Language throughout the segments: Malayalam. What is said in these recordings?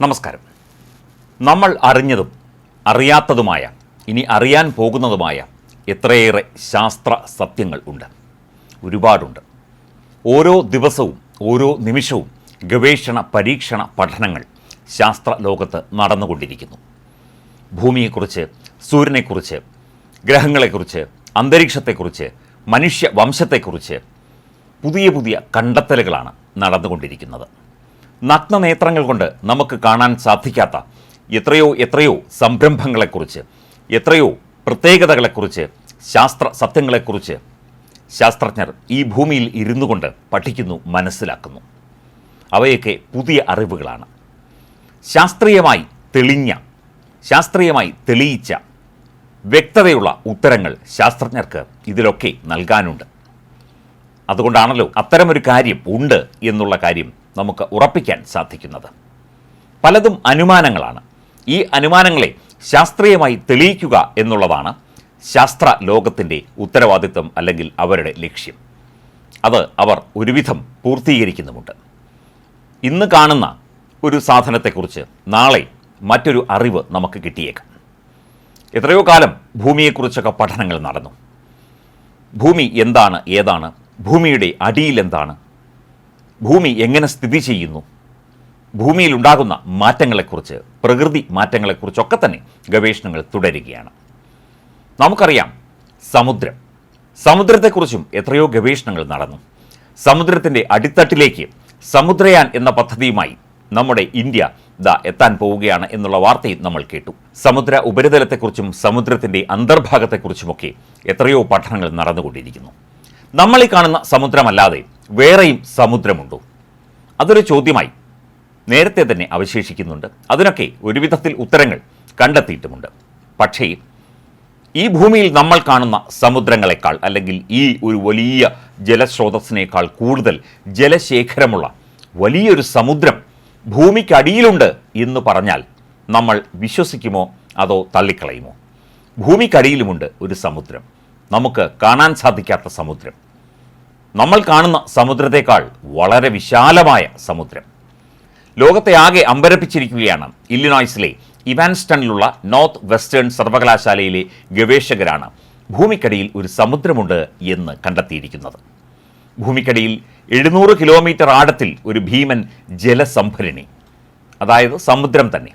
നമസ്കാരം. നമ്മൾ അറിഞ്ഞതും അറിയാത്തതുമായ ഇനി അറിയാൻ പോകുന്നതുമായ എത്രയേറെ ശാസ്ത്ര സത്യങ്ങൾ ഉണ്ട്. ഒരുപാടുണ്ട്. ഓരോ ദിവസവും ഓരോ നിമിഷവും ഗവേഷണ പരീക്ഷണ പഠനങ്ങൾ ശാസ്ത്ര ലോകത്ത് നടന്നുകൊണ്ടിരിക്കുന്നു. ഭൂമിയെക്കുറിച്ച് സൂര്യനെക്കുറിച്ച് ഗ്രഹങ്ങളെക്കുറിച്ച് അന്തരീക്ഷത്തെക്കുറിച്ച് മനുഷ്യ വംശത്തെക്കുറിച്ച് പുതിയ പുതിയ കണ്ടെത്തലുകളാണ് നടന്നുകൊണ്ടിരിക്കുന്നത്. നഗ്നനേത്രങ്ങൾ കൊണ്ട് നമുക്ക് കാണാൻ സാധിക്കാത്ത എത്രയോ എത്രയോ സംരംഭങ്ങളെക്കുറിച്ച് എത്രയോ പ്രത്യേകതകളെക്കുറിച്ച് ശാസ്ത്ര സത്യങ്ങളെക്കുറിച്ച് ശാസ്ത്രജ്ഞർ ഈ ഭൂമിയിൽ ഇരുന്നു കൊണ്ട് പഠിക്കുന്നു മനസ്സിലാക്കുന്നു. അവയൊക്കെ പുതിയ അറിവുകളാണ്. ശാസ്ത്രീയമായി തെളിഞ്ഞ ശാസ്ത്രീയമായി തെളിയിച്ച വ്യക്തതയുള്ള ഉത്തരങ്ങൾ ശാസ്ത്രജ്ഞർക്ക് ഇതിലൊക്കെ നൽകാനുണ്ട്. അതുകൊണ്ടാണല്ലോ അത്തരമൊരു കാര്യം ഉണ്ട് എന്നുള്ള കാര്യം നമുക്ക് ഉറപ്പിക്കാൻ സാധിക്കുന്നത്. പലതും അനുമാനങ്ങളാണ്. ഈ അനുമാനങ്ങളെ ശാസ്ത്രീയമായി തെളിയിക്കുക എന്നുള്ളതാണ് ശാസ്ത്ര ലോകത്തിന്റെ ഉത്തരവാദിത്വം അല്ലെങ്കിൽ അവരുടെ ലക്ഷ്യം. അത് അവർ ഒരുവിധം പൂർത്തീകരിക്കുന്നുമുണ്ട്. ഇന്ന് കാണുന്ന ഒരു സാധനത്തെക്കുറിച്ച് നാളെ മറ്റൊരു അറിവ് നമുക്ക് കിട്ടിയേക്കാം. എത്രയോ കാലം ഭൂമിയെക്കുറിച്ചൊക്കെ പഠനങ്ങൾ നടന്നു. ഭൂമി എന്താണ് ഏതാണ് ഭൂമിയുടെ അടിയിൽ എന്താണ് ഭൂമി എങ്ങനെ സ്ഥിതി ചെയ്യുന്നു? ഭൂമിയിലുണ്ടാകുന്ന മാറ്റങ്ങളെക്കുറിച്ച് പ്രകൃതി മാറ്റങ്ങളെക്കുറിച്ചൊക്കെ തന്നെ ഗവേഷണങ്ങൾ തുടരുകയാണ്. നമുക്കറിയാം സമുദ്രം. സമുദ്രത്തെക്കുറിച്ചും എത്രയോ ഗവേഷണങ്ങൾ നടന്നു. സമുദ്രത്തിന്റെ അടിത്തട്ടിലേക്ക് സമുദ്രയാൻ എന്ന പദ്ധതിയുമായി നമ്മുടെ ഇന്ത്യ ദാ എത്താൻ പോവുകയാണ് എന്നുള്ള വാർത്തയും നമ്മൾ കേട്ടു. സമുദ്ര ഉപരിതലത്തെക്കുറിച്ചും സമുദ്രത്തിന്റെ അന്തർഭാഗത്തെക്കുറിച്ചുമൊക്കെ എത്രയോ പഠനങ്ങൾ നടന്നുകൊണ്ടിരിക്കുന്നു. നമ്മൾ കാണുന്ന സമുദ്രമല്ലാതെ വേറെയും സമുദ്രമുണ്ടോ? അതൊരു ചോദ്യമായി നേരത്തെ തന്നെ അവശേഷിക്കുന്നുണ്ട്. അതിനൊക്കെ ഒരുവിധത്തിൽ ഉത്തരങ്ങൾ കണ്ടെത്തിയിട്ടുമുണ്ട്. പക്ഷേ ഈ ഭൂമിയിൽ നമ്മൾ കാണുന്ന സമുദ്രങ്ങളെക്കാൾ അല്ലെങ്കിൽ ഈ ഒരു വലിയ ജലസ്രോതസ്സിനേക്കാൾ കൂടുതൽ ജലശേഖരമുള്ള വലിയൊരു സമുദ്രം ഭൂമിക്കടിയിലുണ്ട് എന്ന് പറഞ്ഞാൽ നമ്മൾ വിശ്വസിക്കുമോ അതോ തള്ളിക്കളയുമോ? ഭൂമിക്കടിയിലുമുണ്ട് ഒരു സമുദ്രം. നമുക്ക് കാണാൻ സാധിക്കാത്ത സമുദ്രം. നമ്മൾ കാണുന്ന സമുദ്രത്തെക്കാൾ വളരെ വിശാലമായ സമുദ്രം. ലോകത്തെ ആകെ അമ്പരപ്പിച്ചിരിക്കുകയാണ് ഇല്ലിനോയ്സിലെ ഇവാൻസ്റ്റണിലുള്ള നോർത്ത് വെസ്റ്റേൺ സർവകലാശാലയിലെ ഗവേഷകരാണ് ഭൂമിക്കടിയിൽ ഒരു സമുദ്രമുണ്ട് എന്ന് കണ്ടെത്തിയിരിക്കുന്നത്. ഭൂമിക്കടിയിൽ എഴുന്നൂറ് കിലോമീറ്റർ ആഴത്തിൽ ഒരു ഭീമൻ ജലസംഭരണി. അതായത് സമുദ്രം തന്നെ.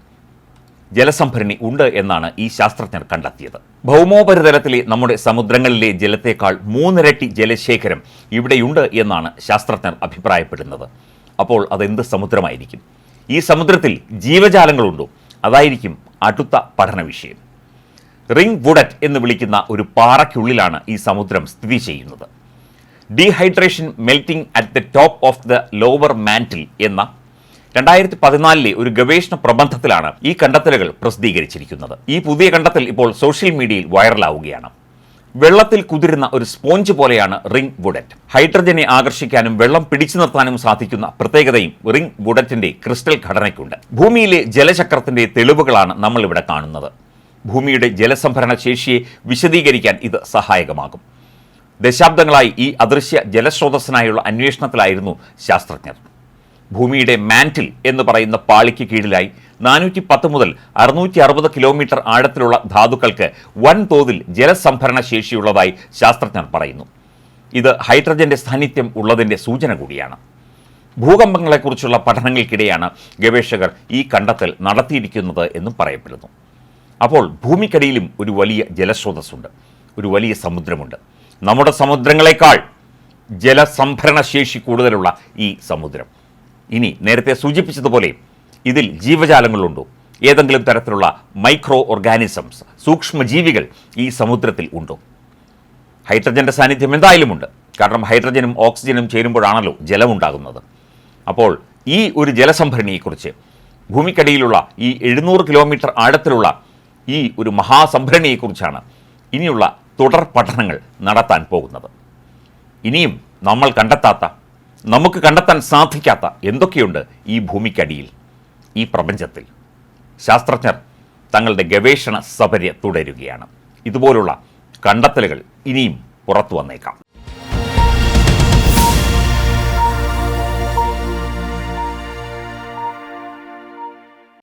ജലസംഭരണി ഉണ്ട് എന്നാണ് ഈ ശാസ്ത്രജ്ഞർ കണ്ടെത്തിയത്. ഭൗമോപരിതലത്തിലെ നമ്മുടെ സമുദ്രങ്ങളിലെ ജലത്തേക്കാൾ മൂന്നിരട്ടി ജലശേഖരം ഇവിടെയുണ്ട് എന്നാണ് ശാസ്ത്രജ്ഞർ അഭിപ്രായപ്പെടുന്നത്. അപ്പോൾ അതെന്ത് സമുദ്രമായിരിക്കും? ഈ സമുദ്രത്തിൽ ജീവജാലങ്ങളുണ്ടോ? അതായിരിക്കും അടുത്ത പഠന വിഷയം. റിംഗ് വുഡറ്റ് എന്ന് വിളിക്കുന്ന ഒരു പാറയ്ക്കുള്ളിലാണ് ഈ സമുദ്രം സ്ഥിതി ചെയ്യുന്നത്. Dehydration melting at the top of the lower mantle എന്ന രണ്ടായിരത്തി പതിനാലിലെ ഒരു ഗവേഷണ പ്രബന്ധത്തിലാണ് ഈ കണ്ടെത്തലുകൾ പ്രസിദ്ധീകരിച്ചിരിക്കുന്നത്. ഈ പുതിയ കണ്ടെത്തൽ ഇപ്പോൾ സോഷ്യൽ മീഡിയയിൽ വൈറലാവുകയാണ്. വെള്ളത്തിൽ കുതിരുന്ന ഒരു സ്പോഞ്ച് പോലെയാണ് റിംഗ് വുഡറ്റ്. ഹൈഡ്രജനെ ആകർഷിക്കാനും വെള്ളം പിടിച്ചു നിർത്താനും സാധിക്കുന്ന പ്രത്യേകതയും റിംഗ് വുഡറ്റിന്റെ ക്രിസ്റ്റൽ ഘടനയ്ക്കുണ്ട്. ഭൂമിയിലെ ജലചക്രത്തിന്റെ തെളിവുകളാണ് നമ്മൾ ഇവിടെ കാണുന്നത്. ഭൂമിയുടെ ജലസംഭരണ ശേഷിയെ വിശദീകരിക്കാൻ ഇത് സഹായകമാകും. ദശാബ്ദങ്ങളായി ഈ അദൃശ്യ ജലസ്രോതസ്സിനായുള്ള അന്വേഷണത്തിലായിരുന്നു ശാസ്ത്രജ്ഞർ. ഭൂമിയുടെ മാന്റിൽ എന്ന് പറയുന്ന പാളിക്ക് കീഴിലായി നാനൂറ്റി പത്ത് മുതൽ അറുന്നൂറ്റി അറുപത് കിലോമീറ്റർ ആഴത്തിലുള്ള ധാതുക്കൾക്ക് വൻതോതിൽ ജലസംഭരണ ശേഷിയുള്ളതായി ശാസ്ത്രജ്ഞർ പറയുന്നു. ഇത് ഹൈഡ്രജന്റെ സാന്നിധ്യം ഉള്ളതിന്റെ സൂചന കൂടിയാണ്. ഭൂകമ്പങ്ങളെക്കുറിച്ചുള്ള പഠനങ്ങൾക്കിടെയാണ് ഗവേഷകർ ഈ കണ്ടെത്തൽ നടത്തിയിരിക്കുന്നത് എന്നും പറയപ്പെടുന്നു. അപ്പോൾ ഭൂമിക്കടിയിലും ഒരു വലിയ ജലസ്രോതസ്സുണ്ട്. ഒരു വലിയ സമുദ്രമുണ്ട്. നമ്മുടെ സമുദ്രങ്ങളെക്കാൾ ജലസംഭരണ ശേഷി കൂടുതലുള്ള ഈ സമുദ്രം. ഇനി നേരത്തെ സൂചിപ്പിച്ചതുപോലെ ഇതിൽ ജീവജാലങ്ങളുണ്ടോ. ഏതെങ്കിലും തരത്തിലുള്ള മൈക്രോ ഓർഗാനിസംസ് സൂക്ഷ്മജീവികൾ ഈ സമുദ്രത്തിൽ ഉണ്ടോ. ഹൈഡ്രജന്റെ സാന്നിധ്യം എന്തായാലും ഉണ്ട് കാരണം ഹൈഡ്രജനും ഓക്സിജനും ചേരുമ്പോഴാണല്ലോ ജലമുണ്ടാകുന്നത്. അപ്പോൾ ഈ ഒരു ജലസംഭരണിയെക്കുറിച്ച് ഭൂമിക്കടിയിലുള്ള ഈ എഴുന്നൂറ് കിലോമീറ്റർ ആഴത്തിലുള്ള ഈ ഒരു മഹാസംഭരണിയെക്കുറിച്ചാണ് ഇനിയുള്ള തുടർ പഠനങ്ങൾ നടത്താൻ പോകുന്നത്. ഇനിയും നമ്മൾ കണ്ടെത്താത്ത നമുക്ക് കണ്ടെത്താൻ സാധിക്കാത്ത എന്തൊക്കെയുണ്ട് ഈ ഭൂമിക്കടിയിൽ ഈ പ്രപഞ്ചത്തിൽ? ശാസ്ത്രജ്ഞർ തങ്ങളുടെ ഗവേഷണ സപര്യ തുടരുകയാണ്. ഇതുപോലുള്ള കണ്ടെത്തലുകൾ ഇനിയും പുറത്തു വന്നേക്കാം.